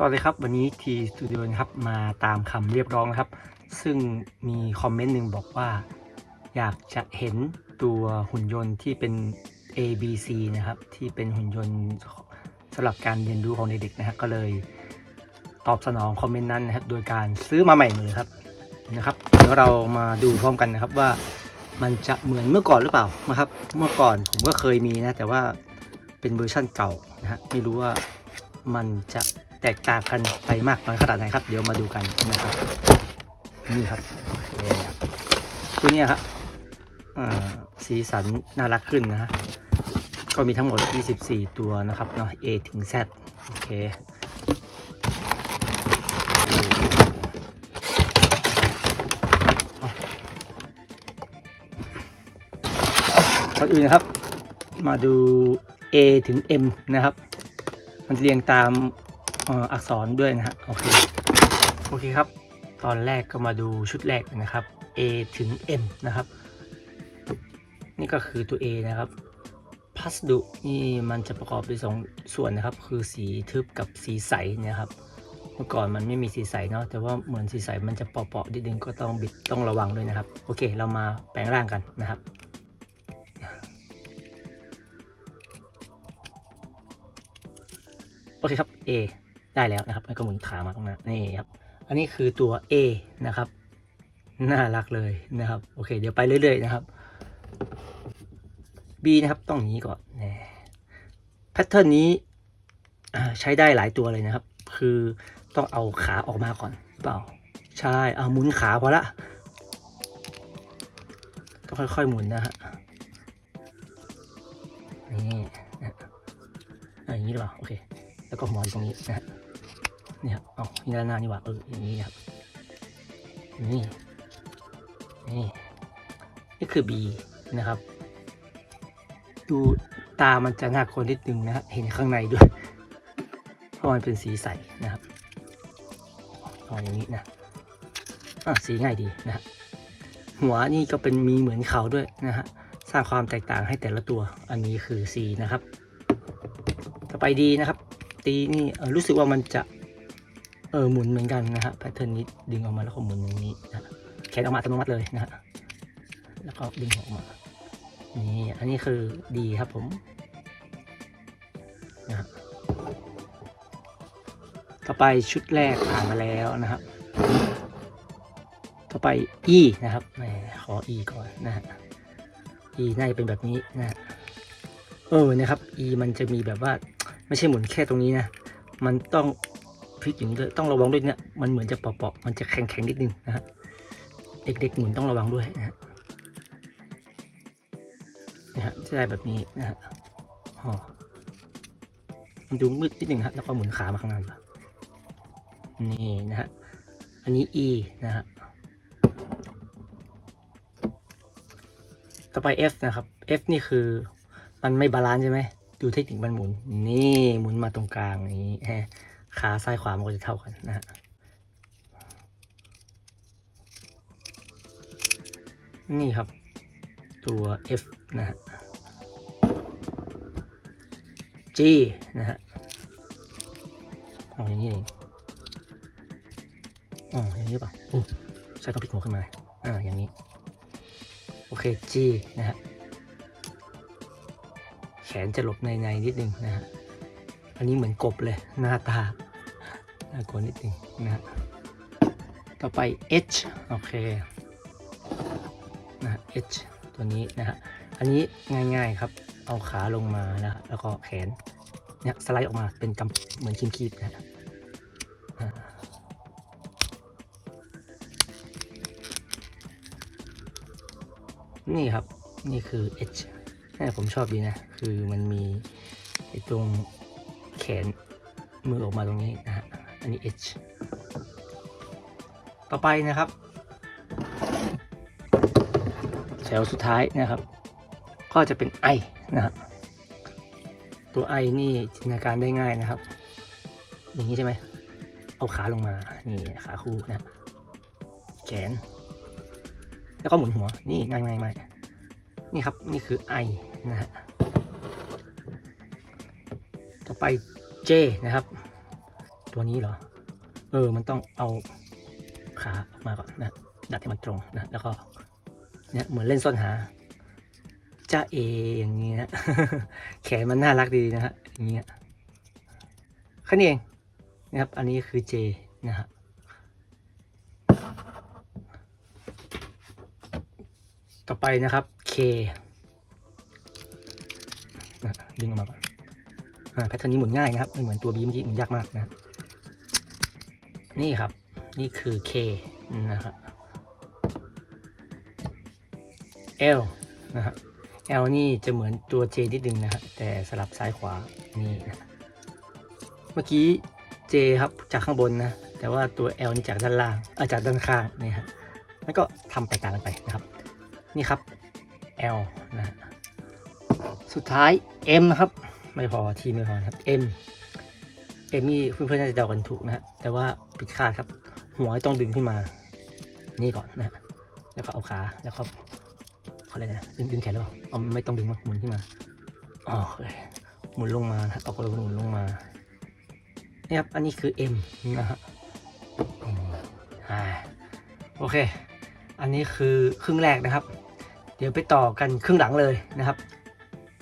สวัสดีครับ วันนี้ทีสตูดิโอนะครับมาตามคำเรียกร้องนะครับ ซึ่งมีคอมเมนต์หนึ่งบอกว่า อยากจะเห็นตัวหุ่นยนต์ที่เป็น A B C นะครับ ที่เป็นหุ่นยนต์สำหรับการเรียนรู้ของเด็กๆนะครับก็เลยตอบสนองคอมเมนต์นั้นนะครับ โดยการซื้อมาใหม่เลยครับนะครับเดี๋ยวเรามาดูพร้อมกันนะครับว่ามันจะเหมือนเมื่อก่อนหรือเปล่านะครับ เมื่อก่อนผมก็เคยมีนะ แต่ว่าเป็นเวอร์ชั่นเก่านะฮะไม่รู้ว่ามันจะ แตกต่างกันไปมากน้อยขนาดไหนครับ เดี๋ยวมาดูกันนะครับ นี่ครับโอตัวนี้ครับอ่าสีสันน่ารักขึ้นนะฮะก็มีทั้งหมด 24 ตัวนะครับเนาะ A ถึง Z โอเคก่อนอื่นนะครับ มาดู A ถึง M นะครับ มันเรียงตาม อักษรด้วยนะฮะโอเคโอเคครับ ตอนแรกก็มาดูชุดแรกนะครับ A ถึง M นะครับ นี่ก็คือตัว A นะครับพัสดุนี่มันจะประกอบด้วยสองส่วนนะครับ คือสีทึบกับสีใสนะครับ เมื่อก่อนมันไม่มีสีใสเนาะแต่ว่าเหมือนสีใสมันจะเปาะๆนิดนึงก็ต้องบิดต้องระวังด้วยนะครับ โอเค เรามาแปลงร่างกันนะครับโอเคครับ A ได้แล้วนะครับแล้วก็หมุนขามาตรงนั้นนี่ครับ อันนี้คือตัว A นะครับ น่ารักเลยนะครับ โอเค เดี๋ยวไปเรื่อยๆนะครับ B นะครับ ต้องนี้ก่อนนี่แพทเทิร์นนี้ใช้ได้หลายตัวเลยนะครับ คือต้องเอาขาออกมาก่อนเปล่า ใช่เอาหมุนขาพอละต้องค่อยๆหมุนนะฮะนี่อย่างนี้หรือเปล่าโอเค แล้วก็หมอนตรงนี้นะฮะ นี่ครับเอานี่ด้านหน้านี่หว่าเอออย่างนี้ครับนี่นี่นี่คือ B นะครับ ดูตามันจะน่ากลัวนิดนึงนะฮะเห็นข้างในด้วยเพราะมันเป็นสีใสนะครับเอาอย่างนี้นะอะสีง่ายดีนะฮะหัวนี่ก็เป็นมีเหมือนเขาด้วยนะฮะสร้างความแตกต่างให้แต่ละตัวอันนี้คือ C นะครับ ต่อไปดีนะครับ ตีนี่รู้สึกว่ามันจะ เออหมุนเหมือนกันนะฮะแพทเทิร์นนี้ดึงออกมาแล้วก็หมุนอย่างนี้นะแขนออกมาอัตโนมัติเลยนะฮะแล้วก็ดึงออกมานี่อันนี้คือดีครับผมนะต่อไปชุดแรกผ่านมาแล้วนะครับ ต่อไป E นะครับแหมขอ E ก่อนนะฮะ E น่าจะเป็นแบบนี้นะฮะเออนะครับ E มันจะมีแบบว่าไม่ใช่หมุนแค่ตรงนี้นะ มันต้อง พลิกอย่างนี้ด้วยต้องระวังด้วยเนี่ยมันเหมือนจะเปาะๆมันจะแข็งๆนิดนึงนะฮะเด็กๆหมุนต้องระวังด้วยนะฮะนะฮะจะได้แบบนี้นะฮะอ๋อมันดูมืดนิดนึงฮะแล้วก็หมุนขามาข้างหน้านี่นะฮะอันนี้ E นะฮะต่อไป F นะครับ F นี่คือมันไม่บาลานซ์ใช่ไหมดูเทคนิคมันหมุน นี่หมุนมาตรงกลางอย่างนี้ฮะ ขาซ้ายขวามันก็จะเท่ากันนะฮะนี่ครับ ตัว F นะฮะ G นะฮะอ๋ออย่างนี้เองอ๋ออย่างนี้เปล่าอู้ใช้ต้องพลิกหัวขึ้นมาอ่าอย่างนี้ โอเค G นะฮะ แขนจะหลบในในนิดนึงนะฮะ อันนี้เหมือนกบเลย หน้าตา น่ากลัวนิดนึงนะฮะต่อไป H โอเคนะฮะ H ตัวนี้นะฮะอันนี้ง่ายๆครับเอาขาลงมานะฮะแล้วก็แขนเนี่ยสไลด์ออกมาเป็นกำเหมือนคีบๆนะฮะอ่านี่ครับนี่คือ H นี่ผมชอบดีนะ คือมันมีไอ้ตรงแขนมือออกมาตรงนี้ นะฮะอันนี้ H ต่อไปนะครับแถวสุดท้ายนะครับ ก็จะเป็น I นะครับตัว I นี่จินตนาการได้ง่ายนะครับ อย่างนี้ใช่ไหมเอาขาลงมา นี่ขาคู่นะแขน แล้วก็หมุนหัว นี่ง่ายๆมากนี่ครับ นี่คือ I นะฮะ ต่อไป J นะครับ ตัวนี้เหรอ เออ มันต้องเอาขามาก่อนนะ ดัดให้มันตรงนะ แล้วก็ เนี่ย เหมือนเล่นซ่อนหาจ้าเออย่างนี้นะแขนมันน่ารักดีนะฮะอย่างเงี้ยแค่นี้เองนะครับ อันนี้คือเจนะฮะต่อไปนะครับ K นะดึงออกมาก่อนแพทเทิร์นนี้หมุนง่ายนะครับไม่เหมือนตัว B เมื่อกี้หมุนยากมากนะ นี่ครับ นี่คือ K นะครับ L นะครับ L นี่จะเหมือนตัว J นิดนึงนะครับแต่สลับซ้ายขวา นี่นะเมื่อกี้ J ครับจากข้างบนนะ แต่ว่าตัว L นี่จากด้านล่างเออจากด้านข้างนี่ครับแล้วก็ทำแตกต่างกันไปนะครับ นี่ครับ L นะ สุดท้าย M นะครับ ไม่พอทีไม่พอนะครับ M M นี่เพื่อนๆน่าจะเดากันถูกนะฮะแต่ว่าผิดคาดครับ หัวต้องดึงขึ้นมา นี่ก่อนนะฮะแล้วก็เอาขาแล้วก็เขาเรียกอะไรนะดึงดึงแขนหรือเปล่าเอาไม่ต้องดึงมาหมุนขึ้นมาอ๋อโอเคหมุนลงมานะเอากระหมุนลงมานี่ครับอันนี้คือ M นะฮะอ่าโอเค อันนี้คือครึ่งแรกนะครับ เดี๋ยวไปต่อกันครึ่งหลังเลยนะครับ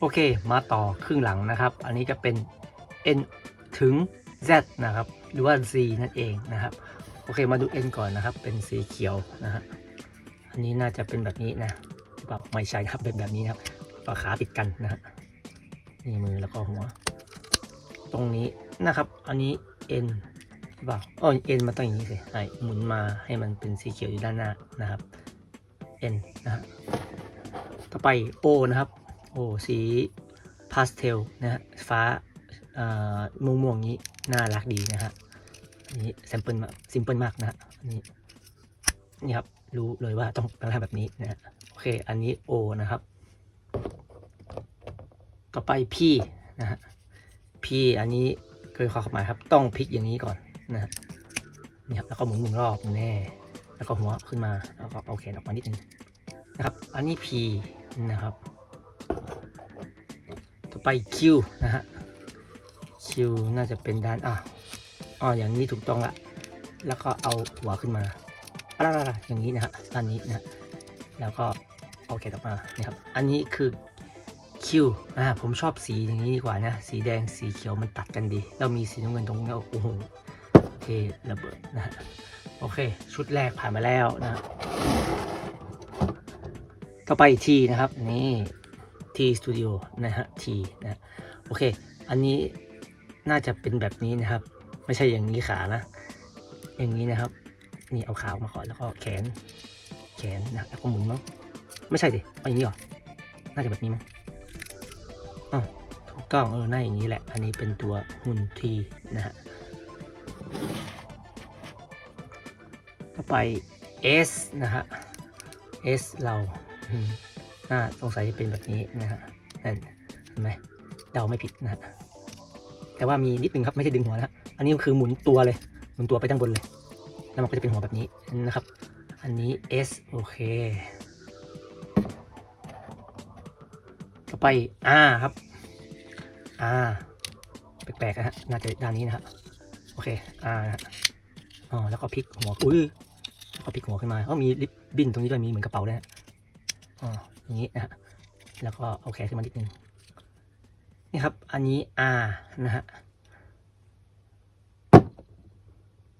โอเค มาต่อครึ่งหลังนะครับ อันนี้จะเป็น n ถึง z นะครับ หรือว่า z นั่นเองนะครับ โอเคมาดู n ก่อนนะครับ เป็นสีเขียวนะฮะ อันนี้น่าจะเป็นแบบนี้นะแบบไม่ใช่นะครับ เป็นแบบนี้นะครับฝ่าขาติดกันนะฮะ นี่มือแล้วก็หัว ตรงนี้นะครับ อันนี้ n หรือเปล่าอ๋อ n มันต้องอย่างนี้สิไอ้หมุนมาให้มันเป็นสีเขียวอยู่ด้านหน้านะครับ n นะฮะ ต่อไป o นะครับ o สีพาสเทลนะฮะ ฟ้า ม่วงม่วงๆนี้น่ารักดีนะฮะอันนี้แซมเปิลมากซิมเปิลมากนะฮะนนี้นี่ครับรู้เลยว่าต้องต้องทำแบบนี้นะฮะโอเค อันนี้ o นะครับ ต่อไป p นะฮะ p อันนี้เกินความหมายครับต้องพลิกอย่างนี้ก่อนนะฮะนี่ครับแล้วก็หมุนหนึ่งรอบแน่แล้วก็หัวขึ้นมาแล้วก็เอาแขนออกมานิดนึงนะครับ อันนี้ P นะครับ ต่อไป Q นะฮะ Q น่าจะเป็นด้านอะอ๋ออย่างนี้ถูกต้องละ แล้วก็เอาหัวขึ้นมาอะไรอย่างนี้นะฮะด้านนี้นะแล้วก็เอาแขนออกมานะครับ อันนี้คือ Q อ่าผมชอบสีอย่างนี้ดีกว่านะ สีแดงสีเขียวมันตัดกันดีแล้วมีสีน้ำเงินตรงนี้โอ้โหเทระเบิดนะฮะโอเค ชุดแรกผ่านมาแล้วนะฮะต่อไปทีนะครับ นี่ทีสตูดิโอนะฮะทีนะ โอเค อันนี้ น่าจะเป็นแบบนี้นะครับ ไม่ใช่อย่างนี้ขานะ อย่างนี้นะครับ นี่เอาขาออกมาก่อนแล้วก็แขน แขนนะแล้วก็หมุนมั้งไม่ใช่ดิเอาอย่างนี้หรอน่าจะแบบนี้มั้งอ๋อถูกต้องเออน่าอย่างนี้แหละ อันนี้เป็นตัวหุ่นทีนะฮะต่อไป S นะฮะ S เราอืมน่าสงสัยจะเป็นแบบนี้นะฮะนั่นเห็นไหมเดาไม่ผิดนะฮะ แต่ว่ามีนิดนึงครับไม่ใช่ดึงหัวนะอันนี้คือหมุนตัวเลย หมุนตัวไปด้านบนเลย แล้วมันก็จะเป็นหัวแบบนี้นะครับ อันนี้ S โอเค ต่อไป R ครับ R แปลกๆนะฮะ น่าจะด้านนี้นะฮะโอเค R นะอ๋อ แล้วก็พลิกหัว อุ้ยแล้วก็พลิกหัวขึ้นมาก็มีลิปบิ้นตรงนี้ด้วย มีเหมือนกระเป๋าด้วยนะอ๋ออย่างนี้นะฮะ แล้วก็เอาแขนขึ้นมานิดนึง นี่ครับ อันนี้ R นะฮะ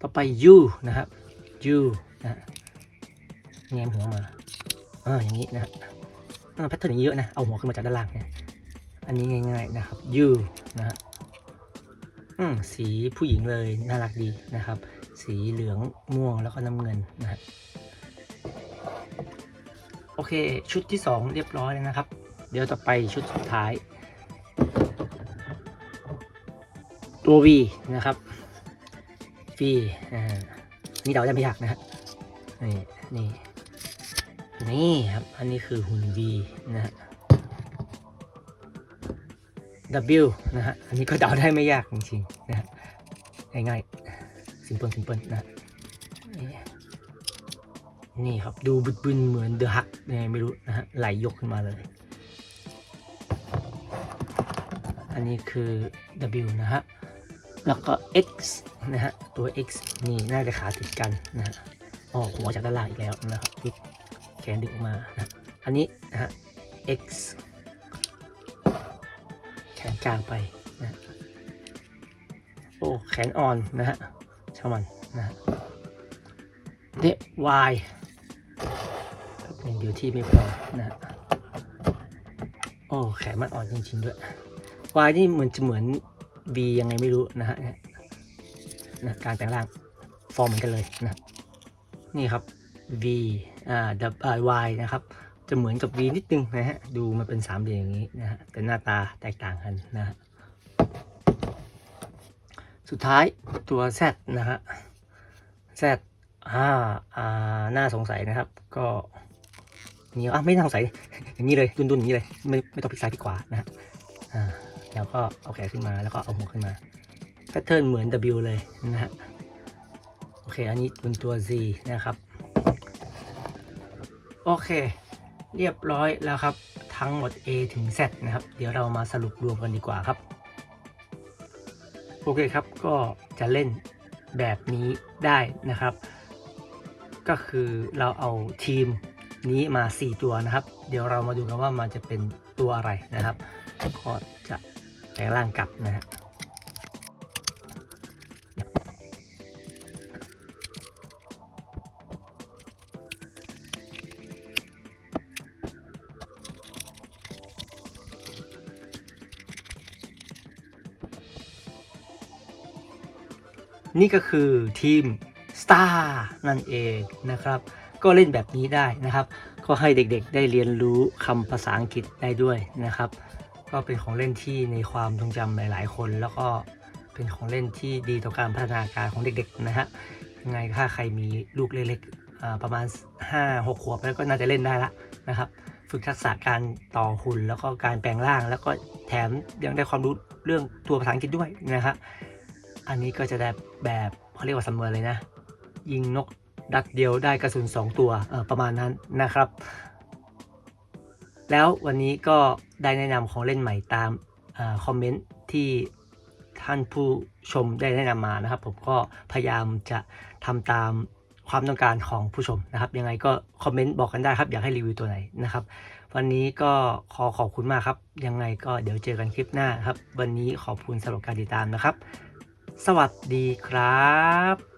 ต่อไป U นะครับ U นะฮะแง้มหัวมาอ่าอย่างนี้นะฮะแพทเทิร์นอย่างเยอะนะ เอาหัวขึ้นมาจากด้านล่างเนี่ย อันนี้ง่ายๆนะครับ U นะฮะอืมสีผู้หญิงเลย น่ารักดีนะครับ สีเหลืองม่วงแล้วก็น้ำเงินนะฮะโอเค ชุดที่สองเรียบร้อยแล้วนะครับ เดี๋ยวต่อไปชุดสุดท้าย ตัว V นะครับ V นี่เดาได้ไม่ยากนะฮะนี่นี่นี่ครับ อันนี้คือหุ่น V นะฮะ W นะฮะ อันนี้ก็เดาได้ไม่ยากจริงๆนะฮะง่ายๆสิมเปิลสิมเปิลนะฮะนี่นี่ครับดูบึดบึนเหมือนเดอะฮักยังไงไม่รู้นะฮะไหลยกขึ้นมาเลย อันนี้คือ W นะฮะ แล้วก็ X นะฮะ ตัว X นี่น่าจะขาติดกันนะฮะอ๋อหัวจากด้านล่างอีกแล้วนะครับ X แขนดึงออกมานะอันนี้นะฮะ X แขนกลางไปนะโอ้แขนอ่อนนะฮะช่างมันนะฮะเด Y ยังอยู่ที่ไม่พอนะฮะโอ้แขนมันอ่อนจริงๆด้วย Y นี่เหมือนจะเหมือน V ยังไงไม่รู้นะฮะนะการแปลงร่างฟอร์มเหมือนกันเลยนะนี่ครับ V อ่า Y นะครับจะเหมือนกับ V นิดนึงนะฮะดูมันเป็นสามเหลี่ยมอย่างนี้นะฮะแต่หน้าตาแตกต่างกันนะฮะสุดท้ายตัว Z นะฮะ Z อ่าอ่าน่าสงสัยนะครับ ก็นี่อะไม่น่าสงสัยอย่างนี้เลยดุนๆอย่างนี้เลยไม่ไม่ต้องพลิกซ้ายพลิกขวานะฮะอ่า แล้วก็เอาแขนขึ้นมาแล้วก็เอาหัวขึ้นมาแพทเทิร์นเหมือน W เลยนะฮะโอเค อันนี้เป็นตัว Z นะครับ โอเค เรียบร้อยแล้วครับ ทั้งหมด A ถึง Z นะครับ เดี๋ยวเรามาสรุปรวมกันดีกว่าครับ โอเคครับก็จะเล่นแบบนี้ได้นะครับ ก็คือเราเอาทีมนี้มา 4 ตัวนะครับ เดี๋ยวเรามาดูกันว่ามันจะเป็นตัวอะไรนะครับ ก็จะ แปลงร่างกลับนะฮะนี่ก็คือทีม Star นั่นเองนะครับ ก็เล่นแบบนี้ได้นะครับ ก็ให้เด็กๆได้เรียนรู้คำภาษาอังกฤษได้ด้วยนะครับ ก็เป็นของเล่นที่ในความทรงจำหลาย ๆ คน แล้วก็เป็นของเล่นที่ดีต่อการพัฒนาการของเด็ก ๆ นะฮะยังไงถ้าใครมีลูกเล็กๆอ่าประมาณ 5-6 ขวบแล้วก็น่าจะเล่นได้ละนะครับ ฝึกทักษะการต่อหุ่นแล้วก็การแปลงร่าง แล้วก็แถมยังได้ความรู้เรื่องตัวภาษาอังกฤษด้วยนะฮะอันนี้ก็จะได้แบบเขาเรียกว่าซัมเมอร์เลยนะ ยิงนกดัดเดียวได้กระสุน 2 ตัวเออประมาณนั้นนะครับ แล้ววันนี้ก็ได้แนะนำของเล่นใหม่ตามอคอมเมนต์ที่ท่านผู้ชมได้แนะนำมานะครับ ผมก็พยายามจะทำตามความต้องการของผู้ชมนะครับ ยังไงก็คอมเมนต์บอกกันได้ครับ อยากให้รีวิวตัวไหนนะครับ วันนี้ก็ขอขอบคุณมากครับ ยังไงก็เดี๋ยวเจอกันคลิปหน้าครับ วันนี้ขอบคุณสำหรับการติดตามนะครับ สวัสดีครับ